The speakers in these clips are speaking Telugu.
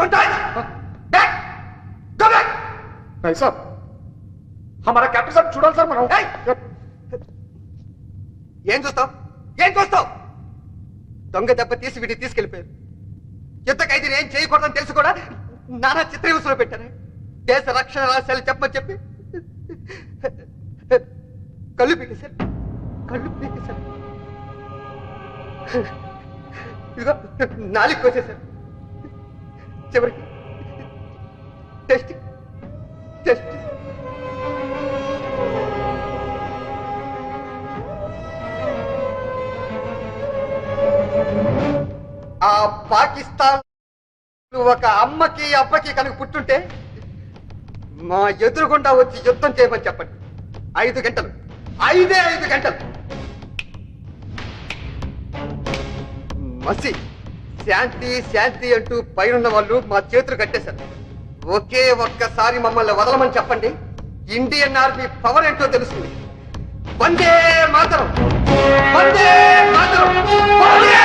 Don't touch! Back! Go back! नहीं साहब हमारा कैप्टन साहब चुड़ैल सर बनाओ Hey! ఏం చూస్తావు ఏం చూస్తావు దొంగ దెబ్బ తీసి వీడిని తీసుకెళ్ళిపోయారు యుద్ధ ఖైదీని ఏం చేయకూడదని తెలుసు కూడా నానా చిత్రహింసలో పెట్టారు దేశ రక్షణ రహస్యాలు చెప్పమని చెప్పి కళ్ళు పీకేశారు కళ్ళు పీకేశారు ఇదిగో నాలుగు కోసేశారు చివరికి టెస్ట్. టెస్ట్. ఆ పాకిస్తాన్ ఒక అమ్మకి అబ్బకి కనుక పుట్టుంటే మా ఎదురుగుండా వచ్చి యుద్ధం చేయమని చెప్పండి. ఐదు గంటలు. ఐదే ఐదు గంటలు. మసి. శాంతి శాంతి అంటూ పైనున్న వాళ్ళు మా చేతులు కట్టేశారు. ఒకే ఒక్కసారి మమ్మల్ని వదలమని చెప్పండి. ఇండియన్ ఆర్మీ పవర్ ఏంటో తెలుస్తుంది. వందే మాతరం! వందే మాతరం! వందే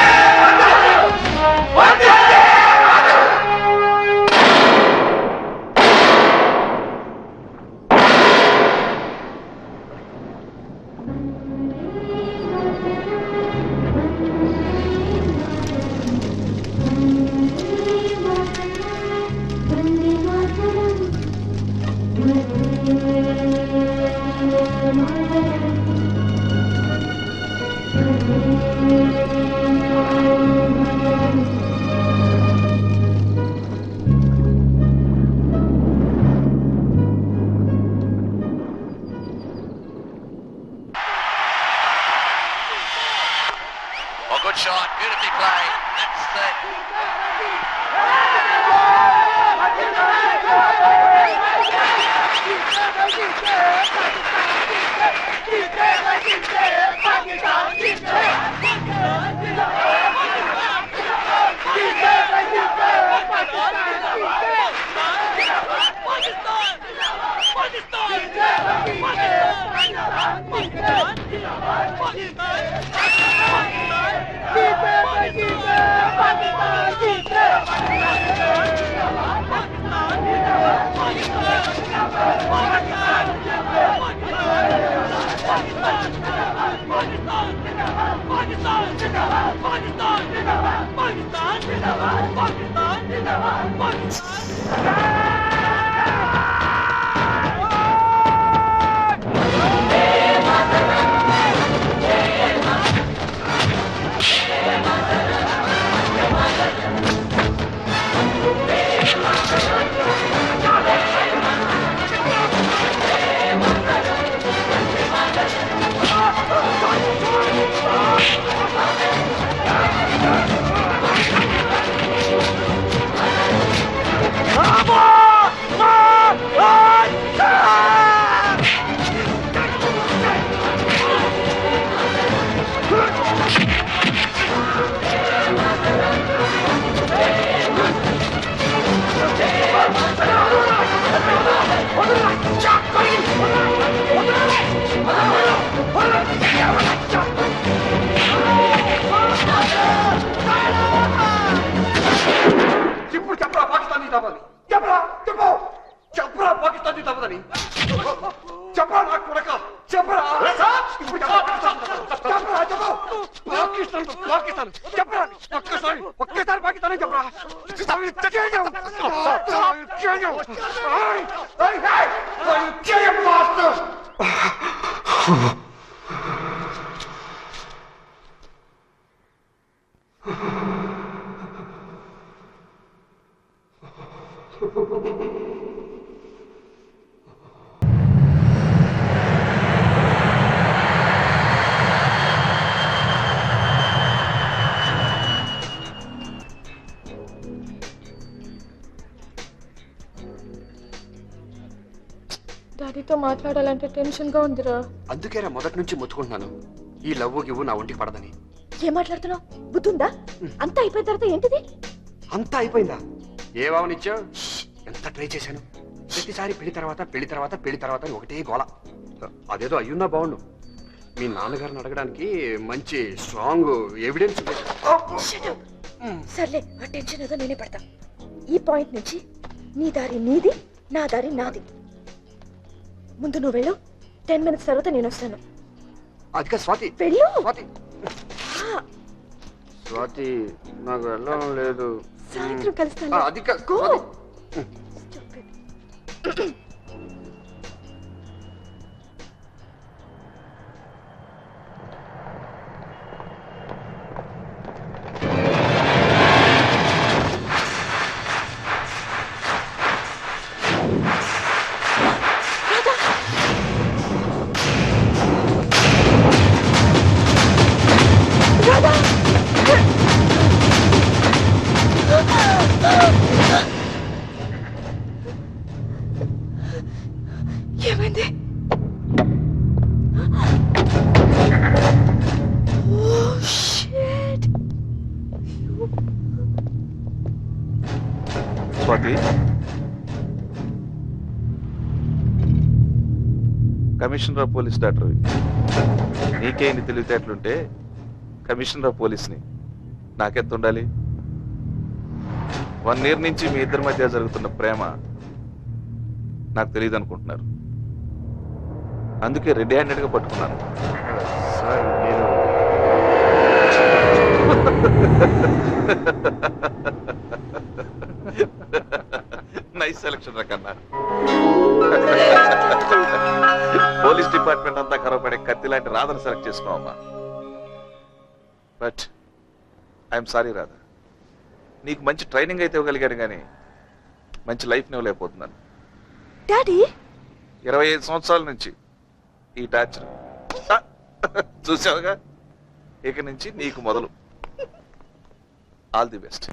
ఇప్పుడు డాడీతో మాట్లాడాలంటే టెన్షన్గా ఉందిరా. అందుకేరా మొదటి నుంచి మొత్తుకుంటున్నాను. ఈ లవ్ గివ్వు నా ఒంటికి పడదని. ఏం మాట్లాడుతున్నావు? బుద్ధుందా? అంతా అయిపోయిన తర్వాత ఏంటిది? అంతా అయిపోయిందా? ఏ భావనిచ్చావు ఎంత ట్రై చేశాను. ప్రతిసారి పెళ్ళి తర్వాత పెళ్ళి తర్వాత పెళ్ళి తర్వాత అని ఒకటే గోల. అదేదో అయ్యున్నా బాగుండు మీ నాన్నగారిని అడగడానికి మంచి స్ట్రాంగ్ ఎవిడెన్స్. సర్లే ఆ టెన్షన్ ఏదో నేనే పడతా. ఈ పాయింట్ నుంచి నీ దారి నీది నా దారి నాది. ముందు నువ్వు వెళ్ళు. టెన్ మినిట్స్ తర్వాత నేను వస్తాను. అధిక స్వాతి. వెళ్ళు. స్వాతి. స్వాతి నాకు వెళ్ళడం లేదు. సాయంత్రం కలుస్తాను. అధిక ఏమైంది? Swathi? Commissioner of police doctor నీకే ఇన్ని తెలివితేటలుంటే కమిషనర్ ఆఫ్ పోలీస్ని నాకెంత ఉండాలి? వన్ ఇయర్ నుంచి మీ ఇద్దరి మధ్య జరుగుతున్న ప్రేమ నాకు తెలియదు అనుకుంటున్నారు అందుకే రెడీ హ్యాండెడ్గా పట్టుకున్నాను సార్ నేను నైస్ సెలక్షన్ రకన్నా పోలీస్ డిపార్ట్మెంట్ అంతా కరవపడే కత్తి లాంటి రాధను సెలెక్ట్ చేసుకున్నావమ్మా బట్ ఐఎమ్ సారీ రాధా. నీకు మంచి ట్రైనింగ్ అయితే ఇవ్వగలిగాను కానీ మంచి లైఫ్ ఇవ్వలేకపోతున్నాను. డాడీ! ఇరవై ఐదు సంవత్సరాల నుంచి ఈ టార్చర్ చూసావుగా? ఇక నుంచి నీకు మొదలు. All the best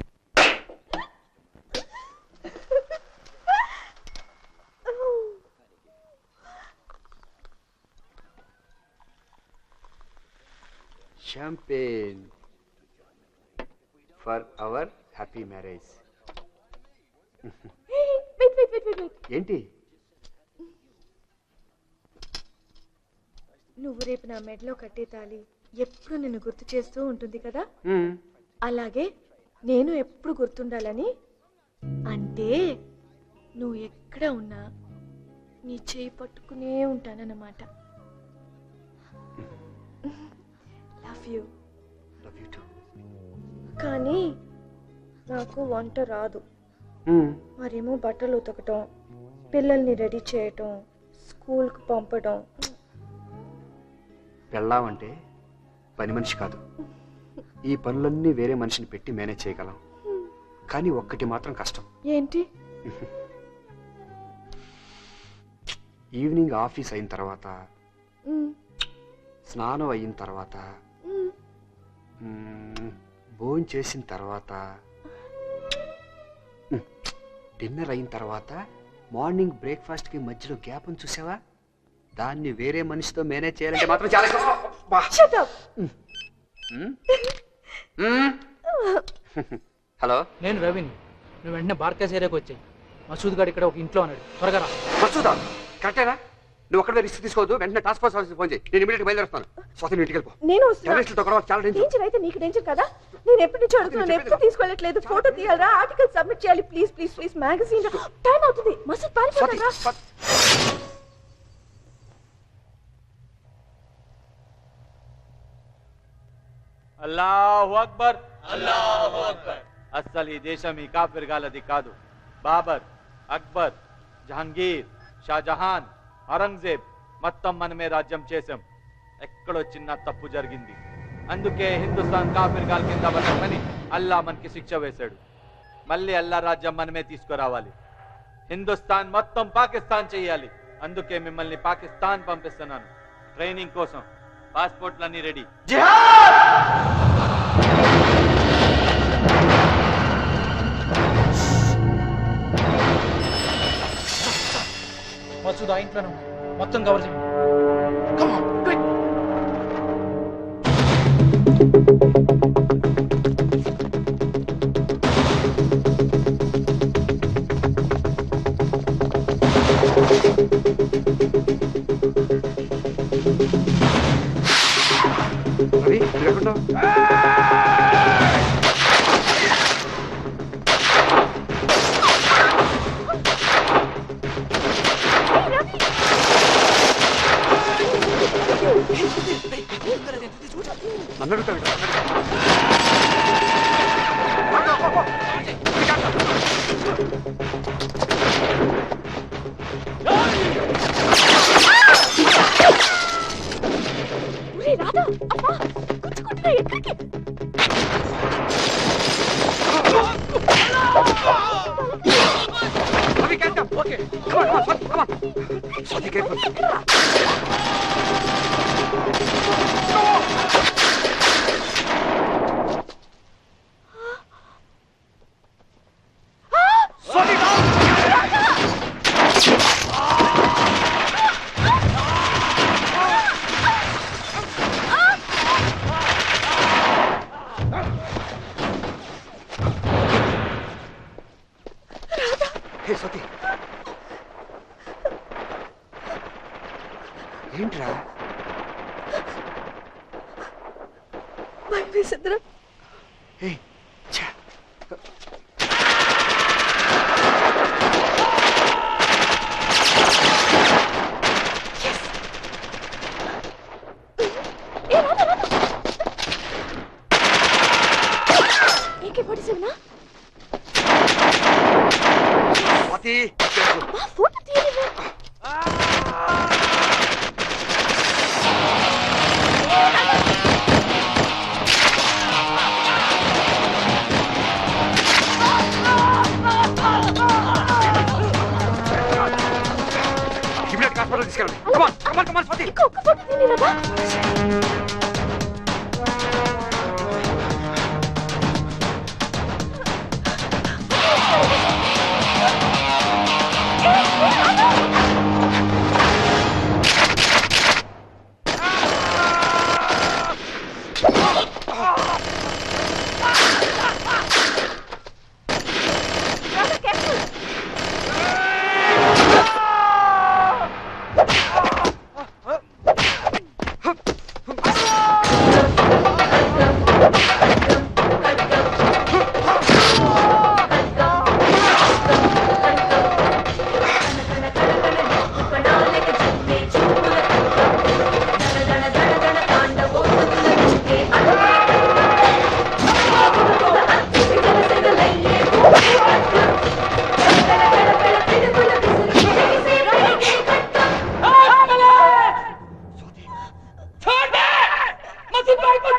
champagne for our happy marriage ఏంటి? నువ్వు రేపు నా మెడలో కట్టే తాళి ఎప్పుడు నిన్ను గుర్తు చేస్తూ ఉంటుంది కదా. అలాగే నేను ఎప్పుడు గుర్తుండాలని? అంటే నువ్వు ఎక్కడ ఉన్నా నీ చేయి పట్టుకునే ఉంటానన్నమాట. Love you. కానీ నాకు వంట రాదు. మరేమో బట్టలు ఉతకటం పిల్లల్ని రెడీ చేయటం స్కూల్కి పంపడం పెళ్ళామంటే పని మనిషి కాదు. ఈ పనులన్నీ వేరే మనిషిని పెట్టి మేనేజ్ చేయగలం. కానీ ఒక్కటి మాత్రం కష్టం. ఏంటి? ఈవినింగ్ ఆఫీస్ అయిన తర్వాత స్నానం అయిన తర్వాత భోజనం చేసిన తర్వాత డిన్నర్ అయిన తర్వాత మార్నింగ్ బ్రేక్ఫాస్ట్కి మధ్యలో గ్యాప్ ఉంది చూసావా? దాన్ని వేరే మనిషితో మేనేజ్ చేయాలంటే మాత్రం చాలా కష్టం. అబ్బా. shut up. మ్? మ్? హలో. నేను రవిని. నువ్వు వెంటనే బార్కేస్ ఏరియాకి వచ్చాయి. మసూద్ గారు ఇక్కడ ఒక ఇంట్లో ఉన్నాడు. త్వరగా రా. మసూదా? కరెక్టేనా నువ్వు ఒక్కడే రిస్క్ తీసుకోవద్దు. వెంటనే టాస్క్ ఫోర్స్ ఆఫీస్కి ఫోన్ చేయి. నేను ఇమీడియట్ బయలుదేరుస్తాను స్వాతి ఇంటికి వెళ్ళిపో నేను వస్తున్నా. టెర్రరిస్టులతో కూడా చాలా డేంజర్ డేంజర్ అయితే నీకు డేంజర్ కదా? నేను ఎప్పటి నుంచి అడుగుతున్నాను. ఎప్పుడు తీసుకోవట్లేదు ఫోటో తీయాలరా? ఆర్టికల్ సబ్మిట్ చేయాలి. Please please please magazine time అవుతుంది మసూద్ స్వాతి పారిపోతారా స్వాతి. అల్లాహు అక్బర్. అల్లాహు అక్బర్. అస్సలు ఈ దేశం ఈ కాపిరగాలది కాదు. బాబర్ అక్బర్ జహాంగీర్ షాజహాన్ ఔరంగజేబ్ మొత్తం మనమే రాజ్యం చేశాం. ఎక్కడో చిన్న తప్పు జరిగింది. అందుకే హిందుస్థాన్ కాపిరగాల కింద బతకమని అల్లా మనకి శిక్ష వేశాడు. మళ్ళీ అల్లా రాజ్యం మనమే తీసుకురావాలి. హిందుస్థాన్ మొత్తం పాకిస్తాన్ చేయాలి. అందుకే మిమ్మల్ని పాకిస్తాన్ పంపిస్తున్నాను. ట్రైనింగ్ కోసం. పాస్పోర్ట్లు అన్ని రెడీ. మసూద్ ఆ ఇంట్లోనే మొత్తం కవర్ చేయండి 快着我走快快快快紧回家去 హాస్పిటల్ తీసుకెళ్ళండి. Come on come on come on Swathi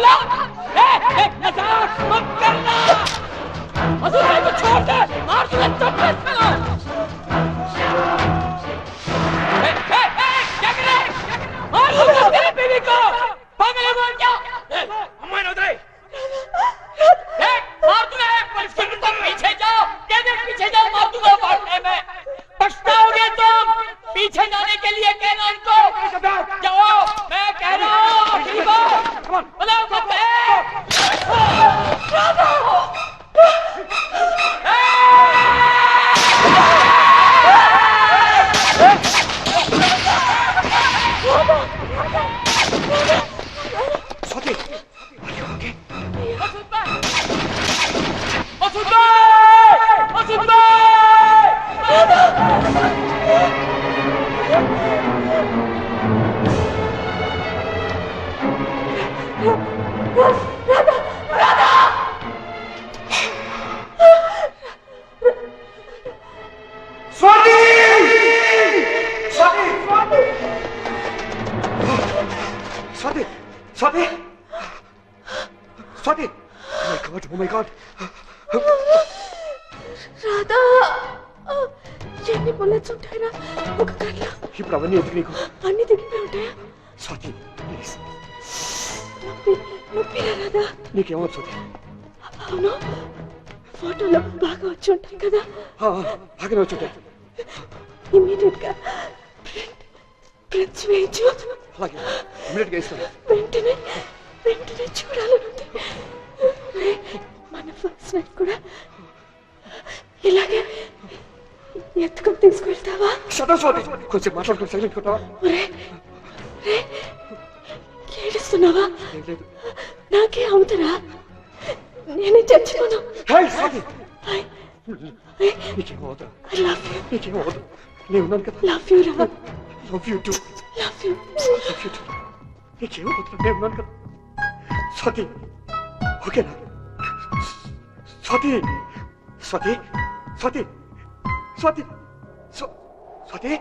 lắm Ê, ê, Swathi Swathi Swathi Swathi Swathi my god oh my god Radha! ఎన్ని బుల్లెట్స్ ఉంటాయిరా ఒక కళ్ళ ఇప్పుడు అవన్నీ ఎందుకు నీకు? అన్ని దిగిపోయి ఉంటాయా? స్వాతి ప్లీజ్ నొప్పి నొప్పిరా రాధా. నీకేమో స్వాతి అవును. ఫోటోలో బాగా వచ్చి ఉంటాయి కదా? బాగానే వచ్చుంటాయి ఇమీడియట్గా ప్రింట్ ప్రింట్స్ వేయించు. అలాగే. ఇమీడియట్గా ఇస్తాను వెంటనే వెంటనే చూడాలనుంది మన ఫస్ట్ నైట్ కూడా ఇలాగే ఎత్తుకొని తీసుకెళ్తావా సదా స్వాతి కొంచెం మాట్లాడుకుని సైలెంట్ కొట్టావా? ఒరే ఒరే, ఏడుస్తున్నావా? ఏం లేదు. నాకే అవుతారా నేనే చచ్చిపోను. హే స్వాతి ఐ నీకేం అవదు లవ్ యూ. నీకేం అవదు నేను ఉన్నాను కదా. లవ్ యూ రా love you too. Love you. Love you too. నీకేం అవదు నేను ఉన్నాను కదా. స్వాతి ఓకేనా? స్వాతి స్వాతి స్వాతి స్వాతి స్వ- స్వాతి